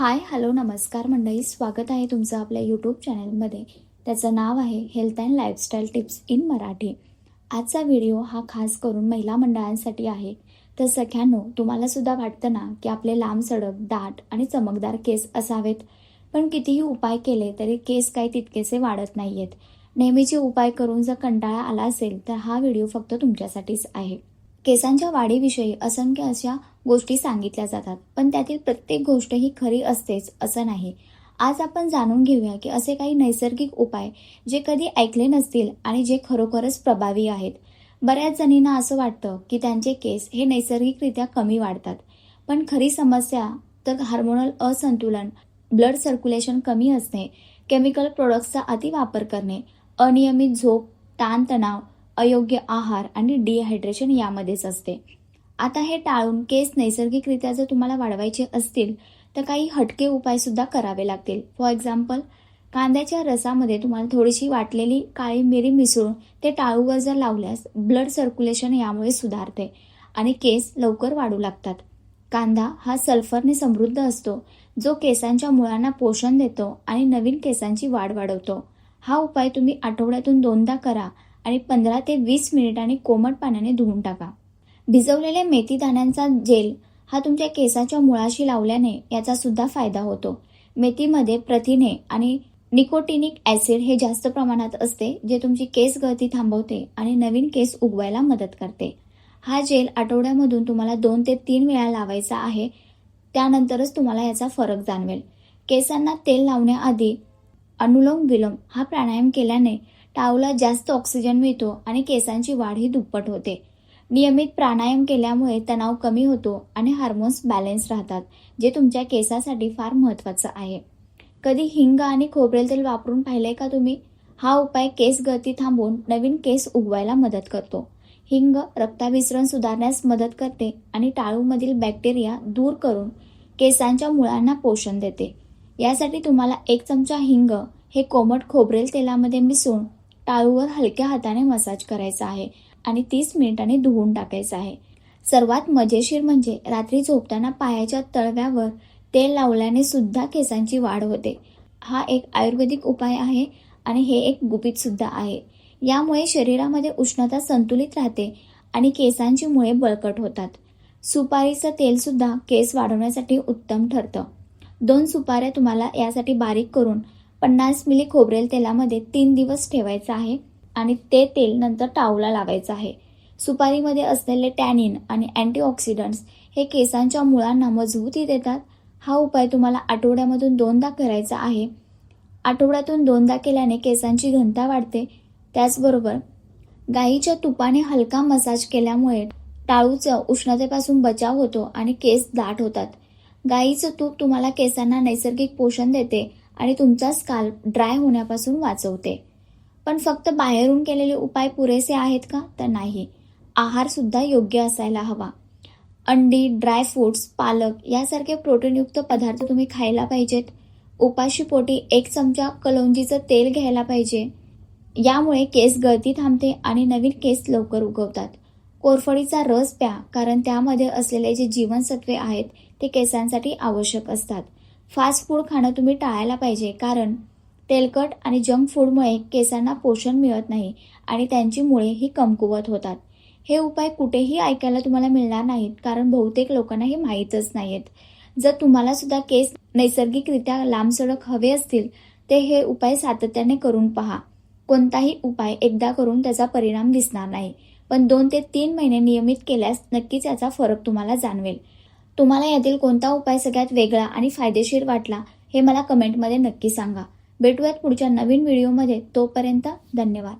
Hi hello नमस्कार मंडळी. स्वागत आहे तुमचं आपल्या यूट्यूब चॅनलमध्ये. त्याचं नाव आहे health and lifestyle tips in Marathi आजचा व्हिडिओ हा खास करून महिला मंडळांसाठी आहे. तर सख्यानो तुम्हाला सुद्धा वाटतं ना की आपले लांब सडक दाट आणि चमकदार केस असावेत. पण कितीही उपाय केले तरी केस काही तितकेसे वाढत नाही आहेत नेहमीचे उपाय करून जर कंटाळा आला असेल तर हा व्हिडिओ फक्त तुमच्यासाठीच आहे. केसांच्या वाढीविषयी असंख्य अशा गोष्टी सांगितल्या जातात पण त्यातील प्रत्येक गोष्ट ही खरी असतेच असं नाही. आज आपण जाणून घेऊया की असे काही नैसर्गिक उपाय जे कधी ऐकले नसतील आणि जे खरोखरच प्रभावी आहेत. बऱ्याच जणींना असं वाटतं की त्यांचे केस हे नैसर्गिकरित्या कमी वाढतात. पण खरी समस्या तर हार्मोनल असंतुलन ब्लड सर्क्युलेशन कमी असणे केमिकल प्रोडक्ट्सचा अतिवापर करणे अनियमित झोप ताणतणाव अयोग्य आहार आणि डिहायड्रेशन यामध्येच असते. आता हे टाळून केस नैसर्गिकरित्या जर तुम्हाला वाढवायचे असतील तर काही हटके उपायसुद्धा करावे लागतील. फॉर एक्झाम्पल कांद्याच्या रसामध्ये तुम्हाला थोडीशी वाटलेली काळी मिरी मिसळून ते टाळूवर जर लावल्यास ब्लड सर्क्युलेशन यामुळे सुधारते आणि केस लवकर वाढू लागतात. कांदा हा सल्फरने समृद्ध असतो जो केसांच्या मुळांना पोषण देतो आणि नवीन केसांची वाढ वाढवतो. हा उपाय तुम्ही आठवड्यातून दोनदा करा आणि पंधरा ते वीस मिनिटांनी कोमट पाण्याने धुवून टाका. भिजवलेल्या मेथी दाण्यांचा जेल हा तुमच्या केसाच्या मुळाशी लावल्याने याचा सुद्धा फायदा होतो. मेथीमध्ये प्रथिने आणि निकोटिनिक ॲसिड हे जास्त प्रमाणात असते जे तुमची केस गळती थांबवते आणि नवीन केस उगवायला मदत करते. हा जेल आठवड्यामधून तुम्हाला दोन ते तीन वेळा लावायचा आहे त्यानंतरच तुम्हाला याचा फरक जाणवेल. केसांना तेल लावण्याआधी अनुलोम विलोम हा प्राणायाम केल्याने टावला जास्त ऑक्सिजन मिळतो आणि केसांची वाढ ही दुप्पट होते. नियमित प्राणायाम केल्यामुळे तणाव कमी होतो आणि हार्मोन्स बॅलन्स राहतात जे तुमच्या केसासाठी फार महत्त्वाचं आहे. कधी हिंग आणि खोबरेल तेल वापरून पाहिलंय का तुम्ही? हा उपाय केस गळती थांबवून नवीन केस उगवायला मदत करतो. हिंग रक्ताभिसरण सुधारण्यास मदत करते आणि टाळूमधील बॅक्टेरिया दूर करून केसांच्या मुळांना पोषण देते. यासाठी तुम्हाला एक चमचा हिंग हे कोमट खोबरेल तेलामध्ये मिसळून टाळूवर हलक्या हाताने मसाज करायचा आहे आणि तीस मिनिटांनी धुवून टाकायचं आहे. सर्वात मजेशीर म्हणजे रात्री झोपताना पायाच्या तळव्यावर तेल लावल्याने सुद्धा केसांची वाढ होते. हा एक आयुर्वेदिक उपाय आहे आणि हे एक गुपित सुद्धा आहे. यामुळे शरीरामध्ये उष्णता संतुलित राहते आणि केसांची मुळे बळकट होतात. सुपारीचं तेल सुद्धा केस वाढवण्यासाठी उत्तम ठरतं. दोन सुपाऱ्या तुम्हाला यासाठी बारीक करून पन्नास मिली खोबरेल तेलामध्ये तीन दिवस ठेवायचं आहे आणि ते तेल नंतर टावला लावायचं आहे. सुपारीमध्ये असलेले टॅनिन आणि अँटीऑक्सिडंट्स हे केसांच्या मुळांना मजबूती देतात. हा उपाय तुम्हाला आठवड्यामधून दोनदा करायचा आहे. आठवड्यातून दोनदा केल्याने केसांची घनता वाढते. त्याचबरोबर गाईच्या तुपाने हलका मसाज केल्यामुळे टाळूचं उष्णतेपासून बचाव होतो आणि केस दाट होतात. गाईचं तूप तुम्हाला केसांना नैसर्गिक पोषण देते. आणि तुमचा स्काल्प ड्राय होण्यापासून वाचवते. पण फक्त बाहेरून केलेले उपाय पुरेसे आहेत का? तर नाही. आहारसुद्धा योग्य असायला हवा. अंडी ड्राय फ्रूट्स पालक यासारखे प्रोटीनयुक्त पदार्थ तुम्ही खायला पाहिजेत. उपाशी पोटी एक चमचा कलौंजीचं तेल घ्यायला पाहिजे. यामुळे केस गळती थांबते आणि नवीन केस लवकर उगवतात. कोरफडीचा रस प्या कारण त्यामध्ये असलेले जे जीवनसत्वे आहेत ते केसांसाठी आवश्यक असतात. फास्ट फूड खाणं तुम्ही टाळायला पाहिजे कारण तेलकट आणि जंक फूडमुळे केसांना पोषण मिळत नाही आणि त्यांची मुळे ही कमकुवत होतात. हे उपाय कुठेही ऐकायला तुम्हाला मिळणार नाहीत कारण बहुतेक लोकांना हे माहीतच नाहीत जर तुम्हाला सुद्धा केस नैसर्गिकरित्या लांब सडक हवे असतील ते हे उपाय सातत्याने करून पहा. कोणताही उपाय एकदा करून त्याचा परिणाम दिसणार नाही पण दोन ते तीन महिने नियमित केल्यास नक्कीच याचा फरक तुम्हाला जाणवेल. तुम्हाला यातील कोणता उपाय सगळ्यात वेगळा आणि फायदेशीर वाटला हे मला कमेंटमध्ये नक्की सांगा. भेटूयात पुढच्या नवीन व्हिडिओमध्ये. तोपर्यंत धन्यवाद.